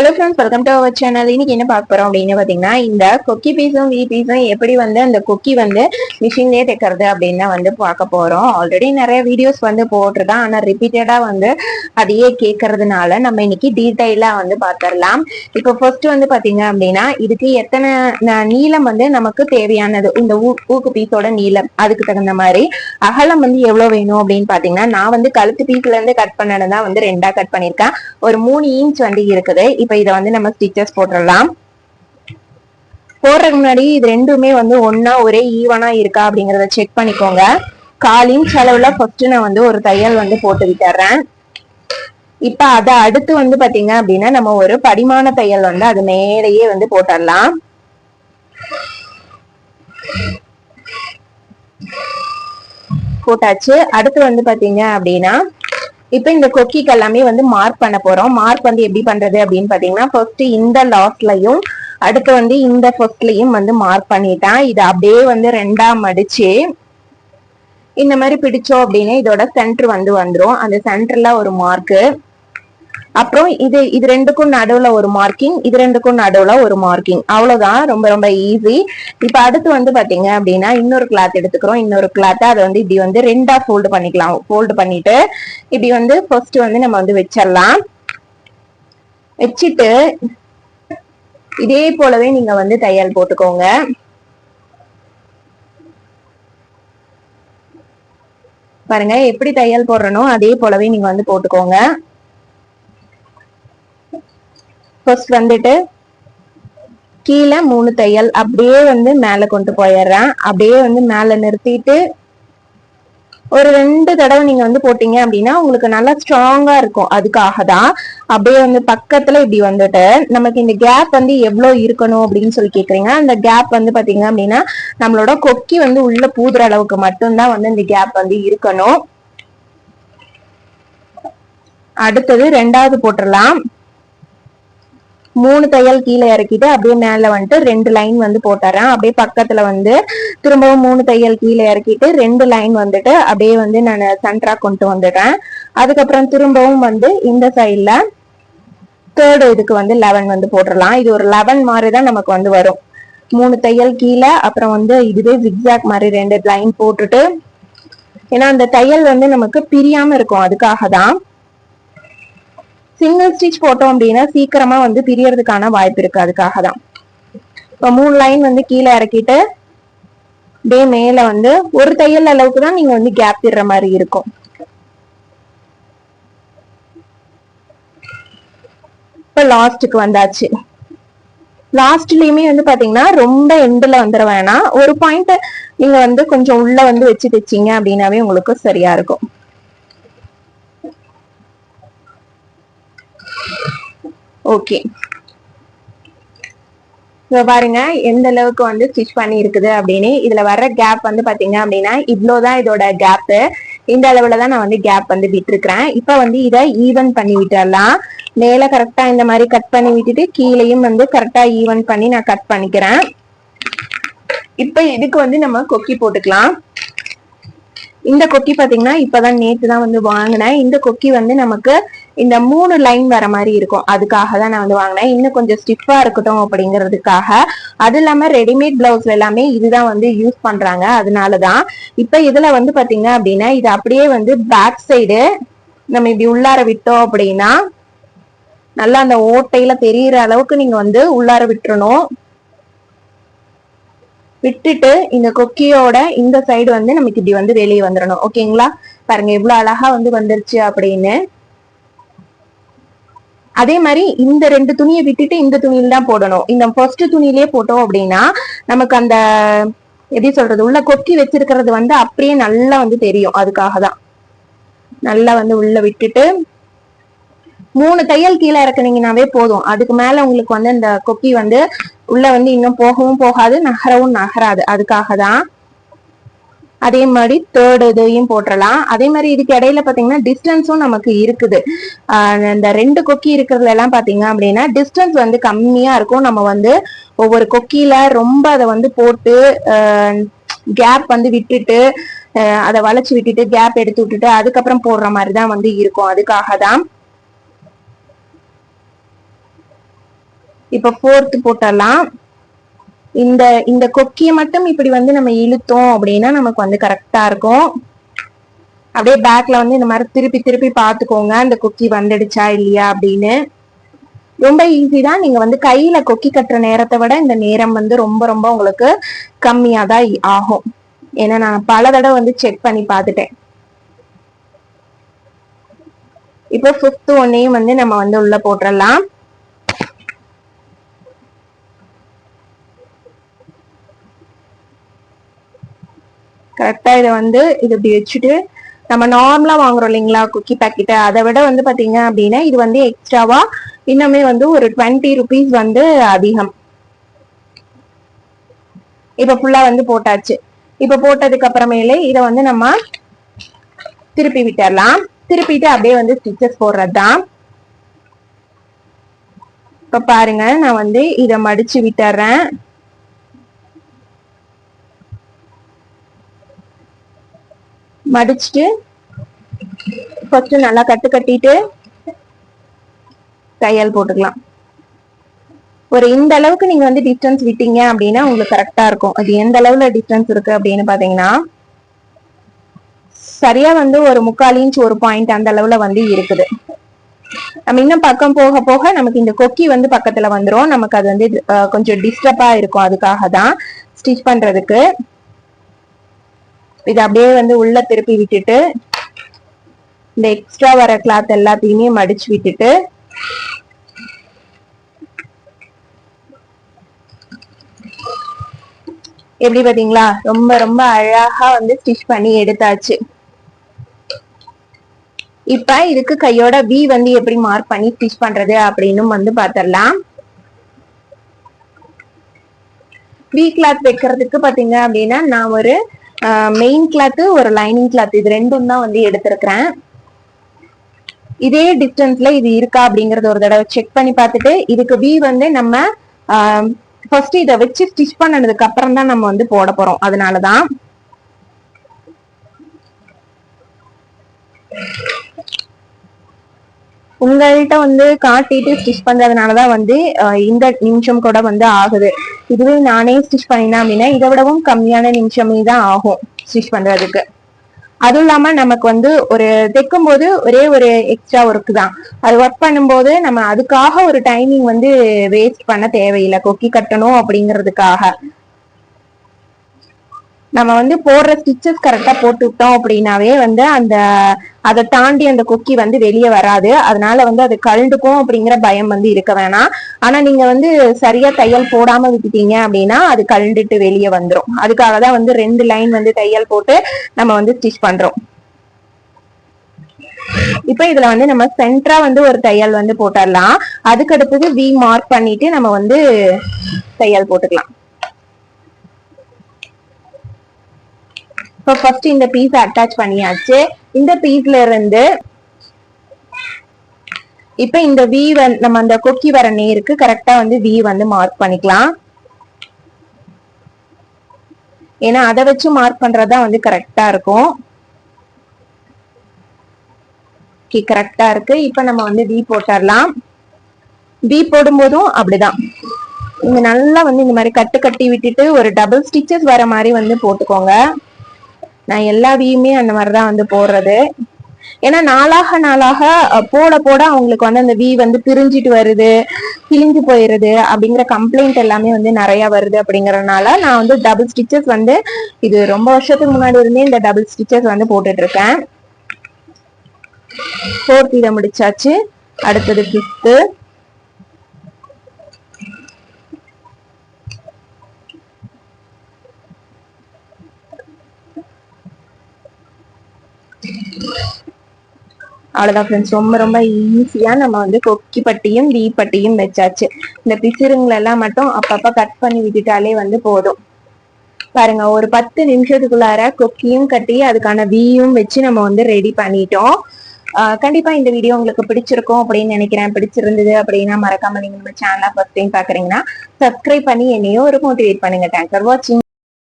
Hello friends welcome to our channel இன்னைக்கு என்ன பார்க்க போறோம் அப்படின்னு பாத்தீங்கன்னா இந்த கொக்கி பீஸும் வி பீஸும் எப்படி வந்து அந்த கொக்கி வந்து மிஷின்லயே தைக்கிறது அப்படின்னு வந்து பார்க்க போறோம். ஆல்ரெடி நிறைய வீடியோஸ் வந்து போட்டிருக்கேன் ஆனா ரிப்பீட்டடா வந்து அதையே கேட்கறதுனால நம்ம இன்னைக்கு டீடைலா வந்து பார்த்துடலாம். இப்போ ஃபர்ஸ்ட் வந்து பாத்தீங்க அப்படின்னா இதுக்கு எத்தனை நீளம் வந்து நமக்கு தேவையானது? இந்த ஊ- ஊக்கு பீஸோட நீளம். அதுக்கு தகுந்த மாதிரி அகலம் வந்து எவ்வளவு வேணும் அப்படின்னு பாத்தீங்கன்னா நான் வந்து கழுத்து பீஸ்ல இருந்து கட் பண்ணது தான் வந்து ரெண்டா கட் பண்ணிருக்கேன் ஒரு மூணு இன்ச் வந்து இருக்குது. இப்ப இதை வந்து நம்ம ஸ்டிச்சஸ் போட்டுடலாம். போடுறதுக்கு முன்னாடி இது ரெண்டுமே வந்து ஒன்னா ஒரே ஈவனா இருக்கா அப்படிங்கறத செக் பண்ணிக்கோங்க. கால் இன்ச் அளவுல ஃபர்ஸ்ட் நான் வந்து ஒரு தையல் வந்து போட்டு விட்டுறேன். இப்ப அத அடுத்து வந்து பாத்தீங்க அப்படின்னா நம்ம ஒரு படிமான தையல் வந்து அது மேலேயே வந்து போட்டுடலாம். போட்டாச்சு. அடுத்து வந்து பாத்தீங்க அப்படின்னா இப்ப இந்த கொக்கிக்கு எல்லாமே வந்து மார்க் பண்ண போறோம். மார்க் வந்து எப்படி பண்றது அப்படின்னு பாத்தீங்கன்னா ஃபர்ஸ்ட் இந்த லாஸ்ட்லயும் அடுத்து வந்து இந்த ஃபர்ஸ்ட்லயும் வந்து மார்க் பண்ணிட்டேன். இது அப்படியே வந்து ரெண்டா மடிச்சு இந்த மாதிரி பிடிச்சோம் அப்படின்னா இதோட சென்டர் வந்து வந்துடும் அந்த சென்டர்ல ஒரு மார்க்கு அப்புறம் இது இது ரெண்டுக்கும் நடுவுல ஒரு மார்க்கிங் இது ரெண்டுக்கும் நடுவுல ஒரு மார்க்கிங் அவ்வளவுதான். ரொம்ப ரொம்ப ஈஸி இப்ப அடுத்து வந்து பாத்தீங்க அப்படின்னா இன்னொரு கிளாத் எடுத்துக்கிறோம். இன்னொரு கிளாத் அதை வந்து இப்படி வந்து ரெண்டா ஃபோல்டு பண்ணிக்கலாம். ஃபோல்டு பண்ணிட்டு இப்படி வந்து ஃபர்ஸ்ட் வந்து நம்ம வந்து வச்சிடலாம். வச்சுட்டு இதே போலவே நீங்க வந்து தையல் போட்டுக்கோங்க. பாருங்க எப்படி தையல் போடுறனோ அதே போலவே நீங்க வந்து போட்டுக்கோங்க. ஃபர்ஸ்ட் வந்துட்டு கீழே மூணு தையல் அப்படியே வந்து மேலே கொண்டு போயிடுறேன். அப்படியே வந்து மேலே நிறுத்திட்டு ஒரு ரெண்டு தடவை நீங்க வந்து போட்டீங்க அப்படின்னா உங்களுக்கு நல்லா ஸ்ட்ராங்கா இருக்கும். அதுக்காக தான் அப்படியே வந்து பக்கத்துல இப்படி வந்துட்டு நமக்கு இந்த கேப் வந்து எவ்வளவு இருக்கணும் அப்படின்னு சொல்லி கேக்குறீங்க. அந்த கேப் வந்து பாத்தீங்க அப்படின்னா நம்மளோட கொக்கி வந்து உள்ள பூதுற அளவுக்கு மட்டும்தான் வந்து இந்த கேப் வந்து இருக்கணும். அடுத்தது ரெண்டாவது போட்டுடலாம். மூணு தையல் கீழே இறக்கிட்டு அப்படியே மேல வந்துட்டு ரெண்டு லைன் வந்து போட்டுறேன். அப்படியே பக்கத்துல வந்து திரும்பவும் மூணு தையல் கீழே இறக்கிட்டு ரெண்டு லைன் வந்துட்டு அப்படியே வந்து நான் சென்டரா கொண்டு வந்துடுறேன். அதுக்கப்புறம் திரும்பவும் வந்து இந்த சைட்ல தேர்டு இதுக்கு வந்து லெவன் வந்து போட்டுடலாம் இது ஒரு லெவன் மாதிரி தான் நமக்கு வந்து வரும். மூணு தையல் கீழே அப்புறம் வந்து இதுவே ஜிக்ஸாக் மாதிரி ரெண்டு லைன் போட்டுட்டு ஏன்னா அந்த தையல் வந்து நமக்கு பிரியாம இருக்கும். அதுக்காக தான் சிங்கிள் ஸ்டிச் போட்டோம் அப்படின்னா சீக்கிரமா வந்து பிரியறதுக்கான வாய்ப்பு இருக்கு. அதுக்காக தான் இப்போ மூணு லைன் வந்து கீழே இறக்கிட்டு அப்படியே மேல வந்து ஒரு தையல் அளவுக்கு தான் நீங்க வந்து கேப் விடுற மாதிரி இருக்கும். இப்ப லாஸ்ட்டுக்கு வந்தாச்சு. லாஸ்ட்லயுமே வந்து பாத்தீங்கன்னா ரொம்ப எண்டுல வந்துட வேணாம். ஒரு பாயிண்ட் நீங்க வந்து கொஞ்சம் உள்ள வந்து வச்சு தைச்சீங்க அப்படின்னாவே உங்களுக்கு சரியா இருக்கும். ஓகே இப்போ பாருங்க எந்த அளவுக்கு வந்து ஸ்டிச் பண்ணி இருக்குது அப்படின்னு. இதுல வர்ற கேப் வந்து பாத்தீங்க அப்படின்னா இவ்வளவுதான் இதோட கேப் இந்த அளவுல தான் நான் வந்து கேப் வந்து விட்டுருக்கிறேன். இப்போ வந்து இதை ஈவன் பண்ணி விட்டுறலாம். மேல கரெக்டா இந்த மாதிரி கட் பண்ணி விட்டுட்டு கீழேயும் வந்து கரெக்டா ஈவன் பண்ணி நான் கட் பண்ணிக்கிறேன். இப்போ இதுக்கு வந்து நம்ம கொக்கி போட்டுக்கலாம். இந்த கொக்கி பாத்தீங்கன்னா இப்பதான் நேத்து தான் வந்து வாங்கினேன். இந்த கொக்கி வந்து நமக்கு இந்த மூணு லைன் வர மாதிரி இருக்கும். அதுக்காக தான் நான் வந்து வாங்கினேன். இன்னும் கொஞ்சம் ஸ்டிஃபா இருக்கட்டும் அப்படிங்கிறதுக்காக. அது இல்லாம ரெடிமேட் பிளவுஸ்ல எல்லாமே இதுதான் வந்து யூஸ் பண்றாங்க. அதனாலதான் இப்ப இதுல வந்து பாத்தீங்க அப்படின்னா இது அப்படியே வந்து பேக் சைடு நம்ம இப்படி உள்ளார விட்டோம் அப்படின்னா நல்லா அந்த ஓட்டையில தெரியற அளவுக்கு நீங்க வந்து உள்ளார விட்டுறணும். விட்டுட்டு இந்த கொக்கியோட இந்த சைடு வந்து நமக்கு இப்படி வந்து வெளியே வந்துடணும் ஓகேங்களா பாருங்க எவ்வளவு அழகா வந்து வந்துருச்சு அப்படின்னு. அதே மாதிரி இந்த ரெண்டு துணியை விட்டுட்டு இந்த துணியில தான் போடணும். இந்த ஃபர்ஸ்ட் துணியிலே போட்டோம் அப்படின்னா நமக்கு அந்த எப்படி சொல்றது உள்ள கொக்கி வச்சிருக்கிறது வந்து அப்படியே நல்லா வந்து தெரியும். அதுக்காக தான். நல்லா வந்து உள்ள விட்டுட்டு மூணு தையல் கீழே இறக்குனீங்கன்னாவே போதும். அதுக்கு மேல உங்களுக்கு வந்து இந்த கொக்கி வந்து உள்ள வந்து இன்னும் போகவும் போகாது நகரவும் நகராது. அதுக்காக தான் அதே மாதிரி தேர்ட் இதையும் போட்டுடலாம் அதே மாதிரி இதுக்கு இடையில பார்த்தீங்கன்னா டிஸ்டன்ஸும் நமக்கு இருக்குது. இந்த ரெண்டு கொக்கி இருக்கிறதுல எல்லாம் அப்படின்னா டிஸ்டன்ஸ் வந்து கம்மியாக இருக்கும். நம்ம வந்து ஒவ்வொரு கொக்கியில ரொம்ப அதை வந்து போட்டு கேப் வந்து விட்டுட்டு அதை வளைச்சு விட்டுட்டு கேப் எடுத்து விட்டுட்டு அதுக்கப்புறம் போடுற மாதிரி தான் வந்து இருக்கும். அதுக்காக தான் இப்போ ஃபோர்த்து போட்டலாம். இந்த இந்த கொக்கியை மட்டும் இப்படி வந்து நம்ம இழுத்தோம் அப்படின்னா நமக்கு வந்து கரெக்டா இருக்கும். அப்படியே பேக்ல வந்து இந்த மாதிரி திருப்பி திருப்பி பாத்துக்கோங்க அந்த கொக்கி வந்துடுச்சா இல்லையா அப்படின்னு. ரொம்ப ஈஸி தான். நீங்க வந்து கையில கொக்கி கட்டுற நேரத்தை விட இந்த நேரம் வந்து ரொம்ப ரொம்ப உங்களுக்கு கம்மியா தான் ஆகும். ஏன்னா நான் பல தடவை வந்து செக் பண்ணி பார்த்துட்டேன். இப்போ ஃபிஃப்த் ஒன்னையும் வந்து நம்ம வந்து உள்ள போட்டுடலாம் கரெக்டா இதை வந்து இது இப்படி வச்சுட்டு நம்ம நார்மலா வாங்குறோம் இல்லைங்களா குக்கி பாக்கெட் அதை விட வந்து பாத்தீங்க அப்படின்னா இது வந்து எக்ஸ்ட்ராவா இன்னுமே வந்து ஒரு டுவெண்ட்டி ருபீஸ் வந்து அதிகம். இப்ப ஃபுல்லா வந்து போட்டாச்சு. இப்ப போட்டதுக்கு அப்புறமேலே இதை வந்து நம்ம திருப்பி விட்டுறலாம். திருப்பிட்டு அப்படியே வந்து ஸ்டிச்சஸ் போடுறது தான் இப்ப பாருங்க நான் வந்து இதை மடிச்சு விட்டுறேன். மடிச்சுட்டு ஃபர்ஸ்ட் நல்லா கட்டு கட்டிட்டு தையல் போட்டுக்கலாம். ஒரு இந்த அளவுக்கு நீங்க வந்து டிஸ்டன்ஸ் விட்டீங்க அப்படின்னா உங்களுக்கு கரெக்டா இருக்கும். அது எந்த அளவுல டிஸ்டன்ஸ் இருக்கு அப்படின்னு பாத்தீங்கன்னா சரியா வந்து ஒரு முக்கால் இன்ச் ஒரு பாயிண்ட் அந்த அளவுல வந்து இருக்குது. நம்ம இன்னும் பக்கம் போக போக நமக்கு இந்த கொக்கி வந்து பக்கத்துல வந்துரும். நமக்கு அது வந்து கொஞ்சம் டிஸ்டர்பா இருக்கும். அதுக்காக தான் ஸ்டிச் பண்றதுக்கு. இது அப்படியே வந்து உள்ள திருப்பி விட்டுட்டு இந்த எக்ஸ்ட்ரா வர கிளாத் எல்லாத்தையுமே மடிச்சு விட்டுட்டு எப்படி பாத்தீங்களா ரொம்ப ரொம்ப அழகா வந்து ஸ்டிச் பண்ணி எடுத்தாச்சு. இப்ப இதுக்கு கையோட வி வந்து எப்படி மார்க் பண்ணி ஸ்டிச் பண்றது அப்படின்னு வந்து பாத்திரலாம் வி கிளாத் வைக்கிறதுக்கு பாத்தீங்க அப்படின்னா நான் ஒரு மெயின் கிளாத் ஒரு லைனிங் கிளாத் இது ரெண்டும் தான் வந்து எடுத்திருக்கிறேன். இதே டிஸ்டன்ஸ்ல இது இருக்கா அப்படிங்கறத ஒரு தடவை செக் பண்ணி பார்த்துட்டு இதுக்கு வி வந்து நம்ம ஃபர்ஸ்ட் இதை வச்சு ஸ்டிச் பண்ணதுக்கு அப்புறம் தான் நம்ம வந்து போட போறோம். அதனாலதான் உங்கள்கிட்ட வந்து காட்டிட்டு ஸ்டிச் பண்றதுனாலதான் வந்து இந்த நிமிஷம் கூட வந்து ஆகுது. இதுவே நானே ஸ்டிச் பண்ணினேன் அப்படின்னா இதை விடவும் கம்மியான நிமிஷமே தான் ஆகும் ஸ்டிச் பண்றதுக்கு. அதுவும் இல்லாம நமக்கு வந்து ஒரு தைக்கும் போது ஒரே ஒரு எக்ஸ்ட்ரா ஒர்க் தான். அது ஒர்க் பண்ணும்போது நம்ம அதுக்காக ஒரு டைமிங் வந்து வேஸ்ட் பண்ண தேவையில்லை. கொக்கி கட்டணும் அப்படிங்கிறதுக்காக. நம்ம வந்து போடுற ஸ்டிச்சஸ் கரெக்டா போட்டு விட்டோம் அப்படின்னாவே வந்து அந்த அதை தாண்டி அந்த கொக்கி வந்து வெளியே வராது. அதனால வந்து அது கழுண்டுக்கும் அப்படிங்கிற பயம் வந்து இருக்க வேணாம். ஆனா நீங்க வந்து சரியா தையல் போடாம விட்டுட்டீங்க அப்படின்னா அது கழுண்டுட்டு வெளியே வந்துடும் அதுக்காக தான் வந்து ரெண்டு லைன் வந்து தையல் போட்டு நம்ம வந்து ஸ்டிச் பண்றோம். இப்ப இதுல வந்து நம்ம சென்டரா வந்து ஒரு தையல் வந்து போட்டுடலாம். அதுக்கு அடுத்தது வி மார்க் பண்ணிட்டு நம்ம வந்து தையல் போட்டுக்கலாம். இப்போ ஃபர்ஸ்ட் இந்த பீஸ் அட்டாச் பண்ணியாச்சு. இந்த பீஸ்ல இருந்து இப்போ இந்த வி வந்து நம்ம அந்த கொக்கி வர நேருக்கு கரெக்டா வந்து வி வந்து மார்க் பண்ணிக்கலாம். ஏன்னா அதை வச்சு மார்க் பண்றதா வந்து கரெக்டா இருக்கும். கரெக்டா இருக்கு. இப்போ நம்ம வந்து வி போட்டுடலாம். வி போடும்போதும் அப்படிதான். நீங்க நல்லா வந்து இந்த மாதிரி கட்டு கட்டி விட்டுட்டு ஒரு டபுள் ஸ்டிச்சஸ் வர மாதிரி வந்து போட்டுக்கோங்க. நான் எல்லா அந்த மாதிரிதான் வந்து போடுறது. ஏன்னா நாளாக நாளாக போட போட அவங்களுக்கு வந்து அந்த வி வந்து பிரிஞ்சிட்டு வருது கிழிஞ்சு போயிருது அப்படிங்கிற கம்ப்ளைண்ட் எல்லாமே வந்து நிறைய வருது அப்படிங்கறதுனால நான் வந்து டபுள் ஸ்டிச்சஸ் வந்து இது ரொம்ப வருஷத்துக்கு முன்னாடி இருந்தே இந்த டபுள் ஸ்டிச்சஸ் வந்து போட்டுட்டு இருக்கேன். ஃபோர்த் இதை முடிச்சாச்சு. அடுத்தது ஃபிஃப்த்து அவ்வளவுதான் ஃப்ரெண்ட்ஸ் ரொம்ப ரொம்ப ஈஸியா நம்ம வந்து கொக்கி பட்டியும் வீ பட்டியும் வச்சாச்சு. இந்த பிசிறுங்களெல்லாம் மட்டும் அப்பப்போ கட் பண்ணி விட்டுட்டாலே வந்து போதும். பாருங்க ஒரு பத்து நிமிஷத்துக்குள்ளார கொக்கியும் கட்டி அதுக்கான வீயும் வச்சு நம்ம வந்து ரெடி பண்ணிட்டோம். கண்டிப்பா இந்த வீடியோ உங்களுக்கு பிடிச்சிருக்கும் அப்படின்னு நினைக்கிறேன். பிடிச்சிருந்தது அப்படின்னா மறக்காம நீங்க நம்ம சேனலை ஃபர்ஸ்ட் டைம் பாக்குறீங்கன்னா சப்ஸ்கிரைப் பண்ணி என்னையும் ஒரு மோட்டிவேட் பண்ணுங்க. தேங்க்ஸ் ஃபார் வாட்சிங்